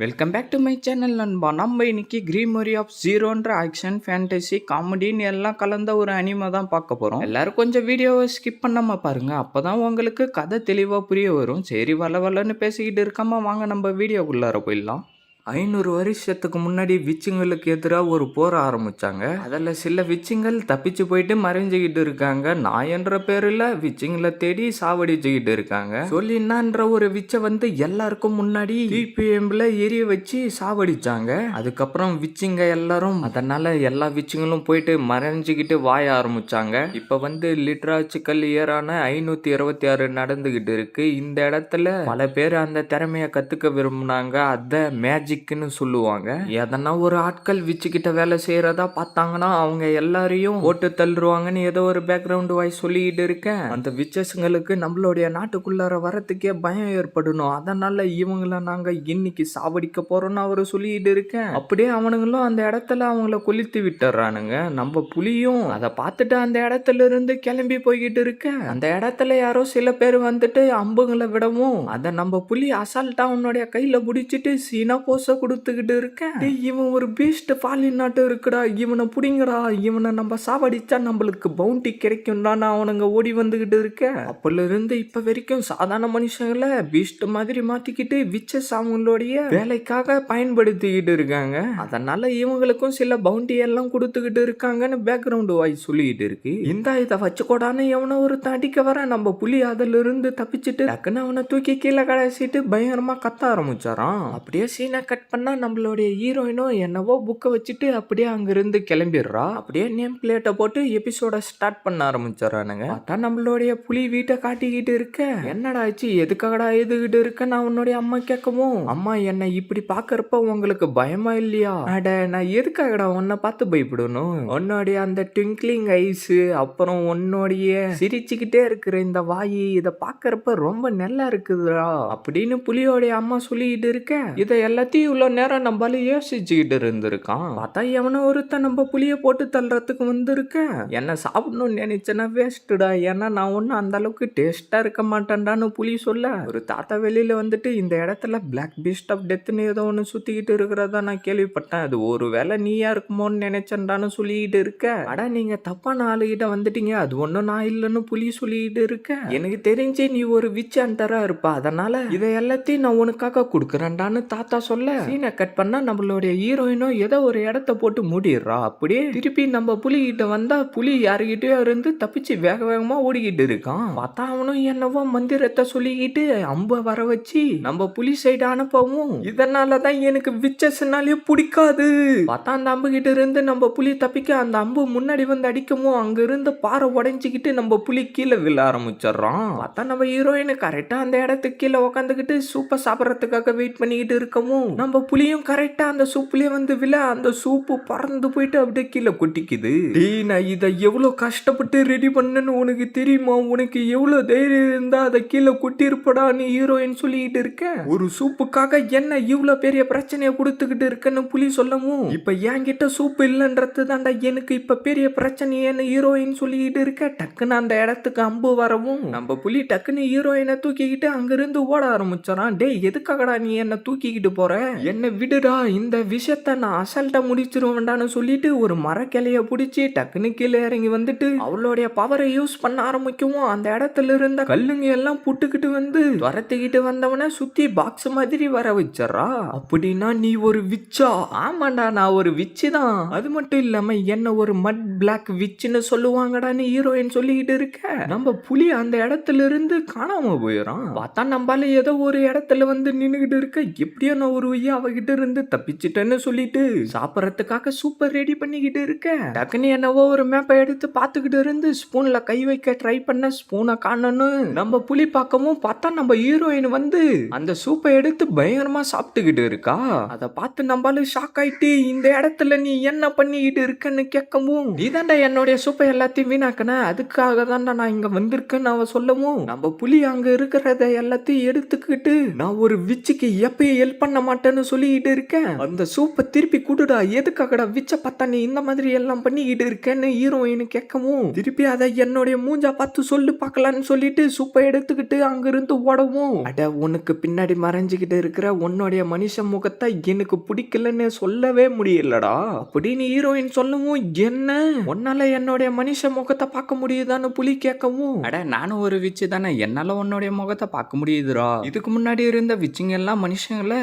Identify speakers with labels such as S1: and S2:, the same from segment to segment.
S1: Welcome back to my channel நண்பா. நம்ம இன்னைக்கு கிரீமரி ஆஃப் ஜீரோன்ற ஆக்ஷன் ஃபேண்டசி காமெடின்னு எல்லாம் கலந்த ஒரு அனிமா தான் பார்க்க போகிறோம் எல்லாரும் கொஞ்சம் வீடியோவை ஸ்கிப் பண்ணாம பாருங்க. அப்பதான் உங்களுக்கு கதை தெளிவாக புரிய வரும். சரி வள வளன்னு பேசிக்கிட்டு இருக்காம வாங்க நம்ம வீடியோக்குள்ளார போயிடலாம். ஐநூறு வருஷத்துக்கு முன்னாடி விச்சுங்களுக்கு எதிராக ஒரு போர் ஆரம்பித்தாங்க அதில் சில விச்சுங்கள் தப்பிச்சு போயிட்டு மறைஞ்சுக்கிட்டு இருக்காங்க. நான் என்ற பேரில் விச்சுங்களை தேடி சாவடிச்சுக்கிட்டு இருக்காங்க. சொல்லினான்ற ஒரு விச்சை வந்து எல்லாருக்கும் முன்னாடி பிபிஎம்ல எரிய வச்சு சாவடிச்சாங்க. அதுக்கப்புறம் விச்சுங்க எல்லாரும் அதனால எல்லா விச்சுங்களும் போயிட்டு மறைஞ்சிக்கிட்டு வாய ஆரம்பிச்சாங்க. இப்போ வந்து லிட்ராச்சுக்கல் இயரான ஐநூத்தி இருபத்தி ஆறு நடந்துகிட்டு இருக்கு. இந்த இடத்துல பல பேர் அந்த திறமைய கத்துக்க அதை மேஜிக் மேஜிக்னு சொல்லுவாங்க. எதனா ஒரு ஆட்கள் விச்சுக்கிட்ட வேலை செய்யறதா பார்த்தாங்கன்னா அவங்க எல்லாரையும் ஓட்டு தள்ளுருவாங்கன்னு ஏதோ ஒரு பேக்ரவுண்ட் வாய்ஸ் சொல்லிக்கிட்டு இருக்கேன். அந்த விச்சஸ்ங்களுக்கு நம்மளுடைய நாட்டுக்குள்ளார வரத்துக்கே பயம் ஏற்படணும். அதனால இவங்கள நாங்க இன்னைக்கு சாவடிக்க போறோம்னு அவரு சொல்லிக்கிட்டு இருக்கேன். அப்படியே அவனுங்களும் அந்த இடத்துல அவங்கள கொளித்து விட்டுறானுங்க. நம்ம புலியும் அதை பார்த்துட்டு அந்த இடத்துல இருந்து கிளம்பி போய்கிட்டு இருக்கேன். அந்த இடத்துல யாரோ சில பேர் வந்துட்டு அம்புங்களை விடவும் அதை நம்ம புலி அசால்ட்டா உன்னுடைய கையில பிடிச்சிட்டு சீனா ரோஸை கொடுத்துக்கிட்டு இருக்கேன். இவன் ஒரு பீஸ்ட் பாலின் நாட்டு இருக்குடா. இவனை பிடிங்கடா. இவனை நம்ம சாவடிச்சா நம்மளுக்கு பவுண்டி கிடைக்கும்டா. நான் அவனுங்க ஓடி வந்துக்கிட்டு இருக்கேன். அப்போலேருந்து இப்போ வரைக்கும் சாதாரண மனுஷங்களை பீஸ்ட் மாதிரி மாற்றிக்கிட்டு விச்சஸ் அவங்களுடைய வேலைக்காக பயன்படுத்திக்கிட்டு இருக்காங்க. அதனால இவங்களுக்கும் சில பவுண்டி எல்லாம் கொடுத்துக்கிட்டு இருக்காங்கன்னு பேக்ரவுண்டு வாய்ஸ் சொல்லிக்கிட்டு இருக்கு. இந்த இதை வச்சுக்கூடான்னு எவனோ ஒரு அடிக்க வர நம்ம புலி அதிலிருந்து தப்பிச்சுட்டு டக்குன்னு அவனை தூக்கி கீழே கடைசிட்டு பயங்கரமாக கத்த ஆரம்பிச்சாராம். அப்படியே சீனை கட் பண்ணால் நம்மளுடைய ஹீரோயினும் என்னவோ புக்கை வச்சுட்டு அப்படியே அங்கேருந்து கிளம்பிடுறா. அப்படியே நேம் பிளேட்டை போட்டு எபிசோட ஸ்டார்ட் பண்ண ஆரம்பிச்சிடறானுங்க. பார்த்தா நம்மளுடைய புலி வீட்டை காட்டிக்கிட்டு இருக்க. என்னடா ஆச்சு? எதுக்காகடா எதுக்கிட்டு இருக்க? நான் உன்னுடைய அம்மா கேட்கவும் அம்மா என்னை இப்படி பார்க்குறப்ப உங்களுக்கு பயமா இல்லையா? அட நான் எதுக்காகடா உன்னை பார்த்து பயப்படணும்? உன்னுடைய அந்த ட்விங்க்லிங் ஐஸு அப்புறம் உன்னுடைய சிரிச்சுக்கிட்டே இருக்கிற இந்த வாய் இதை பார்க்குறப்ப ரொம்ப நல்லா இருக்குதுடா. அப்படின்னு புலியோடைய அம்மா சொல்லிக்கிட்டு இருக்க. இதை எல்லாத்தையும் இவ்வளோ நேரம் நம்மளால யோசிச்சுக்கிட்டு இருந்திருக்கான். பார்த்தா எவனோ ஒருத்தன் நம்ம புளியை போட்டு தள்ளுறதுக்கு வந்திருக்கேன் என்ன சாப்பிடணும்னு நினைச்சேன்னா வேஸ்ட்டுடா ஏன்னா நான் ஒன்றும் அந்த அளவுக்கு டேஸ்ட்டாக இருக்க மாட்டேன்டான்னு புளி சொல்ல. ஒரு தாத்தா வெளியில் வந்துட்டு இந்த இடத்துல பிளாக் பீஸ்ட் ஆஃப் டெத்னு ஏதோ ஒன்று சுற்றிக்கிட்டு இருக்கிறதா நான் கேள்விப்பட்டேன். அது ஒரு வேளை நீயா இருக்குமோன்னு நினைச்சேன்டான்னு சொல்லிக்கிட்டு இருக்க. அடா நீங்கள் தப்பான ஆளுகிட்ட வந்துட்டீங்க. அது ஒன்றும் நான் இல்லைன்னு புளி சொல்லிக்கிட்டு இருக்க. எனக்கு தெரிஞ்சு நீ ஒரு விச் அண்டராக இருப்ப. அதனால இதை எல்லாத்தையும் நான் உனக்காக கொடுக்குறேன்டான்னு தாத்தா சொல்ல. சீனை கட் பண்ணா நம்மளுடைய ஹீரோயினும் ஏதோ ஒரு இடத்த போட்டு மூடிடுறா. அப்படியே திருப்பி நம்ம புலி கிட்ட வந்தா புலி யாருகிட்டயோ இருந்து தப்பிச்சு வேக வேகமா ஓடிக்கிட்டு இருக்கான். பார்த்தா அவனும் என்னவோ மந்திரத்தை சொல்லிக்கிட்டு அம்ப வர வச்சு நம்ம புலி சைடு அனுப்பவும் இதனாலதான் எனக்கு விச்சஸ்னாலே பிடிக்காது. பார்த்தா அந்த அம்பு கிட்ட இருந்து நம்ம புலி தப்பிக்க அந்த அம்பு முன்னாடி வந்து அடிக்கவும் அங்க இருந்து பாறை உடைஞ்சுக்கிட்டு நம்ம புலி கீழே விழ ஆரம்பிச்சிடுறான். பார்த்தா நம்ம ஹீரோயின் கரெக்டா அந்த இடத்துக்கு கீழே உட்காந்துக்கிட்டு சூப்பர் சாப்பிட்றதுக்காக வெயிட் பண்ணிக்கிட்டு இருக்கவும் நம்ம புலியும் கரெக்டா அந்த சூப்புலயே வந்து விழ அந்த சூப்பு பறந்து போயிட்டு அப்படியே கீழே கொட்டிக்குது. டேய் நான் இதை எவ்வளவு கஷ்டப்பட்டு ரெடி பண்ணேன்னு உனக்கு தெரியுமா? உனக்கு எவ்வளவு தைரியம் இருந்தா அதை கீழே கொட்டிருப்படா நீ ஹீரோயின் சொல்லிக்கிட்டு இருக்க? ஒரு சூப்புக்காக என்ன இவ்வளவு பெரிய பிரச்சனையை கொடுத்துக்கிட்டு இருக்கேன்னு புலி சொல்லவும்? இப்ப என்கிட்ட சூப்பு இல்லைன்றது தாண்டா எனக்கு இப்ப பெரிய பிரச்சனையேன்னு ஹீரோயின் சொல்லிக்கிட்டு இருக்க? டக்குன்னு அந்த இடத்துக்கு அம்பு வரவும். நம்ம புலி டக்குன்னு ஹீரோயினை தூக்கிக்கிட்டு அங்கிருந்து ஓட ஆரம்பிச்சாரான் டேய் எதுக்காகடா நீ என்ன தூக்கிக்கிட்டு போற? என்னை விடுடா இந்த விஷயத்த நான் அசல்ட்டா முடிச்சிருவேன்டான்னு சொல்லிட்டு ஒரு மரக்கிளைய பிடிச்சி டக்குன்னு கீழே இறங்கி வந்துட்டு அவளுடைய பவரை யூஸ் பண்ண ஆரம்பிக்கவும் அந்த இடத்துல இருந்த கல்லுங்க எல்லாம் புட்டுக்கிட்டு வந்து வரத்துக்கிட்டு வந்தவன சுத்தி பாக்ஸ் மாதிரி வர வச்சிடறா அப்படின்னா நீ ஒரு விச்சா ஆமாண்டா நான் ஒரு விச்சு தான். அது மட்டும் இல்லாம என்ன ஒரு மட் பிளாக் விச்சுன்னு சொல்லுவாங்கடான்னு ஹீரோயின் சொல்லிக்கிட்டு இருக்க. நம்ம புலி அந்த இடத்துல இருந்து காணாம போயிடும் பார்த்தா நம்மளால ஏதோ ஒரு இடத்துல வந்து நின்றுக்கிட்டு இருக்க. எப்படியோ நான் ஒரு ஐயா அவகிட்ட இருந்து தப்பிச்சிட்டேன்னு சொல்லிட்டு சாப்பிட்றதுக்காக சூப்பர் ரெடி பண்ணிக்கிட்டு இருக்கேன். டக்குன்னு என்னவோ ஒரு மேப்பை எடுத்து பார்த்துக்கிட்டு இருந்து ஸ்பூன்ல கை வைக்க ட்ரை பண்ண ஸ்பூனை காணணும்னு நம்ம புலி பார்க்கவும் பார்த்தா நம்ம ஹீரோயின் வந்து அந்த சூப்பை எடுத்து பயங்கரமா சாப்பிட்டுக்கிட்டு இருக்கா. அதை பார்த்து நம்மளும் ஷாக் ஆயிட்டு இந்த இடத்துல நீ என்ன பண்ணிக்கிட்டு இருக்கன்னு கேட்கவும் நீதான்டா என்னுடைய சூப்பை எல்லாத்தையும் வீணாக்கின? அதுக்காக தான்டா நான் இங்க வந்திருக்கேன்னு அவ சொல்லவும் நம்ம புலி அங்க இருக்கிறத எல்லாத்தையும் எடுத்துக்கிட்டு நான் ஒரு விச்சுக்கு எப்பயும் ஹெல்ப் பண்ண மாட்டேன். மாட்டேன்னு சொல்லிக்கிட்டு இருக்கேன். அந்த சூப்பை திருப்பி குடுடா எதுக்காகடா விச்ச பார்த்தா நீ இந்த மாதிரி எல்லாம் பண்ணிக்கிட்டு இருக்கேன்னு ஹீரோயின் கேட்கவும் திருப்பி அதை என்னுடைய மூஞ்சா பார்த்து சொல்லு பார்க்கலான்னு சொல்லிட்டு சூப்பை எடுத்துக்கிட்டு அங்கிருந்து ஓடவும். அட உனக்கு பின்னாடி மறைஞ்சுக்கிட்டு இருக்கிற உன்னுடைய மனுஷ முகத்தை எனக்கு பிடிக்கலன்னு சொல்லவே முடியலடா. அப்படின்னு ஹீரோயின் சொல்லவும் என்ன? உன்னால என்னுடைய மனுஷ முகத்தை பார்க்க முடியுதான்னு புலி கேட்கவும். அட நானும் ஒரு விச்சு தானே. என்னால உன்னுடைய முகத்தை பார்க்க முடியுதுடா. இதுக்கு முன்னாடி இருந்த விச்சுங்க எல்லாம் மனுஷங்களை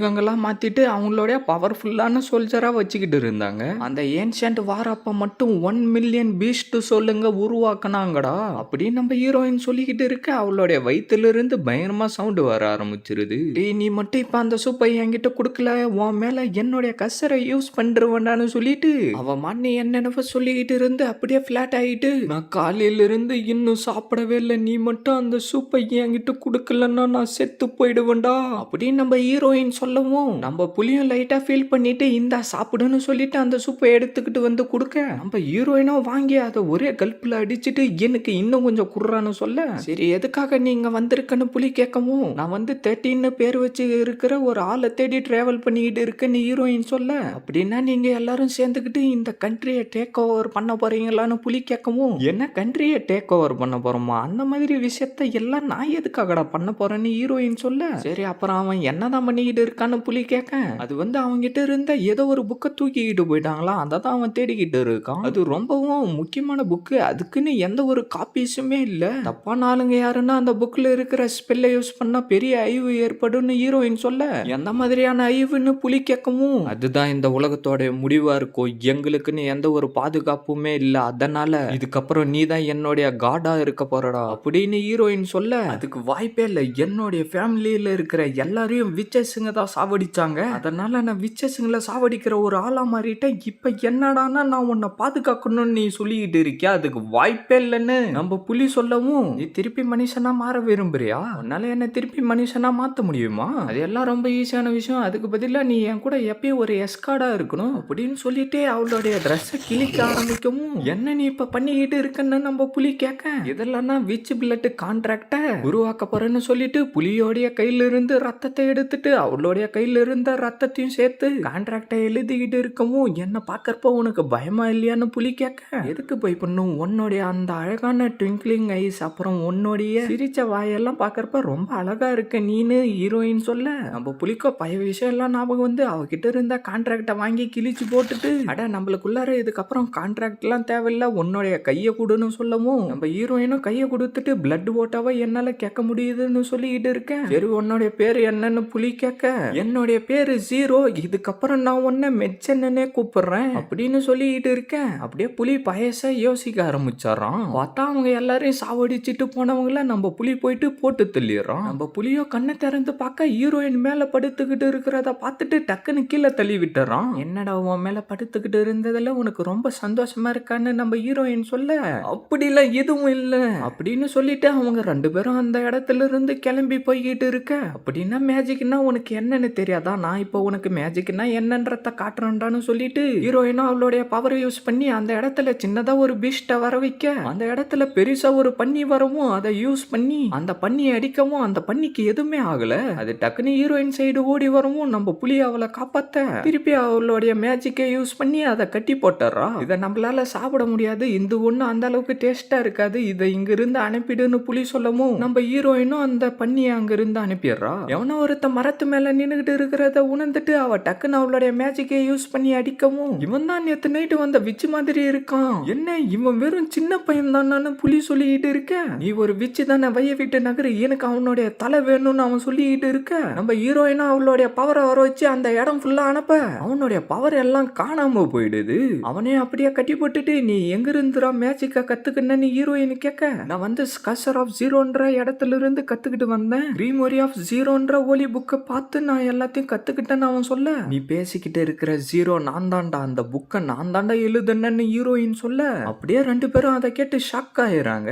S1: மிருகங்களாக மாற்றிட்டு அவங்களோடைய பவர்ஃபுல்லான சோல்ஜராக வச்சுக்கிட்டு இருந்தாங்க. அந்த ஏன்ஷியன்ட் வாரப்ப மட்டும் ஒன் மில்லியன் பீஸ்ட் சொல்லுங்க உருவாக்கினாங்கடா. அப்படின்னு நம்ம ஹீரோயின் சொல்லிக்கிட்டு இருக்க அவளுடைய வயிற்றுலேருந்து பயங்கரமாக சவுண்டு வர ஆரம்பிச்சிருது. டேய் நீ மட்டும் இப்போ அந்த சூப்பை என்கிட்ட கொடுக்கல உன் மேலே என்னுடைய கசரை யூஸ் பண்ணுறவன்டான்னு சொல்லிட்டு. அவன் மண்ணி என்னென்னவோ சொல்லிக்கிட்டு இருந்து அப்படியே ஃப்ளாட் ஆகிட்டு நான் காலையிலேருந்து இன்னும் சாப்பிடவே இல்லை நீ மட்டும் அந்த சூப்பை என்கிட்ட கொடுக்கலன்னா நான் செத்து போயிடுவேன்டா. அப்படின்னு நம்ம ஹீரோயின் சொல்லவும். நம்ம புளியும் லைட்டாக ஃபீல் பண்ணிட்டு இந்தா சாப்பிடுன்னு சொல்லிட்டு அந்த சூப்பை எடுத்துக்கிட்டு வந்து கொடுக்க. நம்ம ஹீரோயினாக வாங்கி அதை ஒரே கல்ப்பில் அடிச்சுட்டு எனக்கு இன்னும் கொஞ்சம் குர்றான்னு சொல்ல. சரி எதுக்காக நீங்க வந்திருக்கன்னு புலி கேட்கவும் நான் வந்து தேர்ட்டின்னு பேர் வச்சு இருக்கிற ஒரு ஆளை தேடி டிராவல் பண்ணிக்கிட்டு இருக்கேன்னு ஹீரோயின் சொல்ல. அப்படின்னா நீங்க எல்லாரும் சேர்ந்துக்கிட்டு இந்த கண்ட்ரியை டேக் ஓவர் பண்ண போறீங்களான்னு புலி கேட்கவும் என்ன கண்ட்ரியை டேக் ஓவர் பண்ண போறோமா? அந்த மாதிரி விஷயத்த எல்லாம் நான் எதுக்காகடா பண்ண போறேன்னு ஹீரோயின் சொல்ல. சரி அப்புறம் அவன் என்னதான் பண்ணிக்கிட்டு இருக்க இருக்கான்னு புலி கேட்க அது வந்து அவன்கிட்ட இருந்த ஏதோ ஒரு புக்கை தூக்கிக்கிட்டு போயிட்டாங்களா? அதை தான் அவன் தேடிக்கிட்டு இருக்கான். அது ரொம்பவும் முக்கியமான புக்கு அதுக்குன்னு எந்த ஒரு காப்பீஸுமே இல்லை. தப்பான ஆளுங்க யாருன்னா அந்த புக்கில் இருக்கிற ஸ்பெல்லை யூஸ் பண்ணால் பெரிய அழிவு ஏற்படும்னு ஹீரோயின் சொல்ல. எந்த மாதிரியான அழிவுன்னு புலி கேட்கவும் அதுதான் இந்த உலகத்தோட முடிவாக இருக்கும் எங்களுக்குன்னு எந்த ஒரு பாதுகாப்புமே இல்லை. அதனால இதுக்கப்புறம் நீ தான் என்னுடைய காடா இருக்க போறடா. அப்படின்னு ஹீரோயின் சொல்ல. அதுக்கு வாய்ப்பே இல்லை. என்னுடைய ஃபேமிலியில் இருக்கிற எல்லாரையும் விச்சஸுங்க தான் சாவடிச்சாங்க. அதனால நான் விச்சஸுங்களை சாவடிக்கிற ஒரு ஆளா மாறிட்டேன். இப்ப என்னடான்னா நான் உன்னை பாதுகாக்கணும்னு நீ சொல்லிக்கிட்டு இருக்கியா? அதுக்கு வாய்ப்பே இல்லைன்னு. நம்ம புலி சொல்லவும் நீ திருப்பி மனுஷனா மாற விரும்புறியா? உன்னால என்ன திருப்பி மனுஷனா மாத்த முடியுமா? அது எல்லாம் ரொம்ப ஈஸியான விஷயம். அதுக்கு பதிலா நீ என் கூட எப்பயும் ஒரு எஸ்கார்டா இருக்கணும். அப்படின்னு சொல்லிட்டே அவளுடைய ட்ரெஸ்ஸை கிழிக்க ஆரம்பிக்கவும் என்ன நீ இப்ப பண்ணிக்கிட்டு இருக்கன்னு நம்ம புலி கேட்க? இதெல்லாம் தான் விச் பிளட் கான்ட்ராக்ட உருவாக்க போறேன்னு சொல்லிட்டு புலியோடைய கையில இருந்து ரத்தத்தை எடுத்துட்டு அவளுடைய கையில இருந்த ரத்தத்தையும் சேர்த்து கான்ட்ராக்டை எழுதிக்கிட்டு இருக்கவும் என்னை பார்க்கறப்போ உனக்கு பயமா இல்லையான்னு புலி கேட்க. எதுக்கு போய் பண்ணும் உன்னுடைய அந்த அழகான ட்விங்க்லிங் ஐஸ் அப்புறம் உன்னுடைய சிரிச்ச வாயெல்லாம் பார்க்கறப்ப ரொம்ப அழகா இருக்க நீனு ஹீரோயின் சொல்ல. நம்ம புலிக்கோ பய விஷயம் எல்லாம் ஞாபகம் வந்து அவகிட்ட இருந்த கான்ட்ராக்டை வாங்கி கிழிச்சு போட்டுட்டு அட நம்மளுக்குள்ளார இதுக்கப்புறம் கான்ட்ராக்ட் எல்லாம் தேவையில்ல உன்னுடைய கையை கொடுன்னு சொல்லவும் நம்ம ஹீரோயினும் கையை கொடுத்துட்டு பிளட் ஓட்டாவா என்னால கேட்க முடியுதுன்னு சொல்லிக்கிட்டு இருக்கேன். சரி உன்னுடைய பேர் என்னன்னு புலி கேட்க. என்னுடைய பேரு ஜீரோ இதுக்கப்புறம் நான் உன்னை மெச்சன்னே கூப்பிடுறேன் அப்படின்னு சொல்லிக்கிட்டு இருக்கேன். அப்படியே புலி பயச யோசிக்க ஆரம்பிச்சாராம் பார்த்தா அவங்க எல்லாரையும் சாவடிச்சிட்டு போனவங்கள நம்ம புலி போயிட்டு போட்டு தள்ளிடுறோம் நம்ம புலியோ கண்ணை திறந்து பார்க்க ஹீரோயின் மேல படுத்துக்கிட்டு இருக்கிறத பார்த்துட்டு டக்குன்னு கீழே தள்ளி விட்டுறான். என்னடா உன் மேல படுத்துக்கிட்டு இருந்ததுல உனக்கு ரொம்ப சந்தோஷமா இருக்கான்னு நம்ம ஹீரோயின் சொல்ல? அப்படிலாம் எதுவும் இல்லை. அப்படின்னு சொல்லிட்டு அவங்க ரெண்டு பேரும் அந்த இடத்துல இருந்து கிளம்பி போய்கிட்டு இருக்க. அப்படின்னா மேஜிக்னா உனக்கு என்ன என்னன்னு தெரியாதா? நான் இப்போ உனக்கு மேஜிக்னா என்னன்றத காட்டுறேன்டான்னு சொல்லிட்டு ஹீரோயினா அவளுடைய பவர் யூஸ் பண்ணி அந்த இடத்துல சின்னதா ஒரு பீஸ்ட வர வைக்க அந்த இடத்துல பெருசா ஒரு பன்னி வரவும் அதை யூஸ் பண்ணி அந்த பன்னியை அடிக்கவும் அந்த பன்னிக்கு எதுவுமே ஆகல. அது டக்குன்னு ஹீரோயின் சைடு ஓடி வரவும் நம்ம புலி அவளை காப்பாத்த. திருப்பி அவளுடைய மேஜிக்கை யூஸ் பண்ணி அதை கட்டி போட்டுறா இதை நம்மளால சாப்பிட முடியாது. இந்த ஒண்ணு அந்த அளவுக்கு டேஸ்டா இருக்காது. இதை இங்கிருந்து அனுப்பிடுன்னு புலி சொல்லவும் நம்ம ஹீரோயினும் அந்த பன்னியை அங்கிருந்து அனுப்பிடுறா. எவனோ ஒருத்த மரத்து மேல நின்றுக்கிட்டு இருக்கிறத உணர்ந்துட்டு அவள் டக்குன்னு அவளுடைய மேஜிக்கை யூஸ் பண்ணி அடிக்கவும். இவன் தான் நேற்று நைட்டு வந்த விச்சு மாதிரி இருக்கான். என்ன இவன் வெறும் சின்ன பையன் தானு புலி சொல்லிக்கிட்டு இருக்க? நீ ஒரு விச்சு தானே வைய விட்டு நகரு. எனக்கு அவனுடைய தலை வேணும்னு அவன் சொல்லிக்கிட்டு இருக்க. நம்ம ஹீரோயினா அவளுடைய பவரை வர வச்சு அந்த இடம் ஃபுல்லா அனுப்ப. அவனுடைய பவர் எல்லாம் காணாம போயிடுது. அவனே அப்படியே கட்டி போட்டுட்டு நீ எங்க இருந்துரா மேஜிக்க கத்துக்கணும்னு ஹீரோயின் கேட்க? நான் வந்து ஸ்கசர் ஆஃப் ஜீரோன்ற இடத்துல இருந்து கத்துக்கிட்டு வந்தேன். கிரீமோரி ஆஃப் ஜீரோன்ற ஒலி புக்கை பார்த்து நான் எல்லாத்தையும் கற்றுக்கிட்டேன்னு அவன் சொல்ல? நீ பேசிக்கிட்டு இருக்கிற ஜீரோ நான் தான்டா அந்த புக்கை நான் தாண்டா எழுதுனேன்னு ஹீரோயின் சொல்ல? அப்படியே ரெண்டு பேரும் அதை கேட்டு ஷாக் ஆயிடுறாங்க.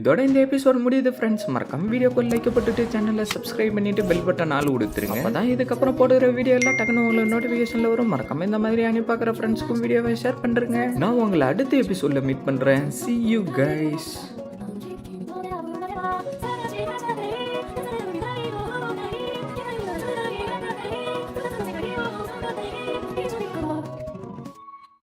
S1: இதோட இந்த எபிசோட் முடியுது ஃப்ரெண்ட்ஸ் மறக்காம வீடியோக்கு லைக் போட்டுட்டு சேனலை சப்ஸ்கிரைப் பண்ணிட்டு பெல் பட்டன் ஆள் கொடுத்துருங்க அப்பதான் இதுக்கப்புறம் போடுற வீடியோ எல்லாம் டக்குனு உங்களுக்கு நோட்டிஃபிகேஷனில் வரும். மறக்காம இந்த மாதிரி அனுப்பி பார்க்குற ஃப்ரெண்ட்ஸ்க்கும் வீடியோவை ஷேர் பண்ணுறேங்க நான் உங்களை அடுத்த எபிசோடில் மீட் பண்ணுறேன் சி யூ கைஸ்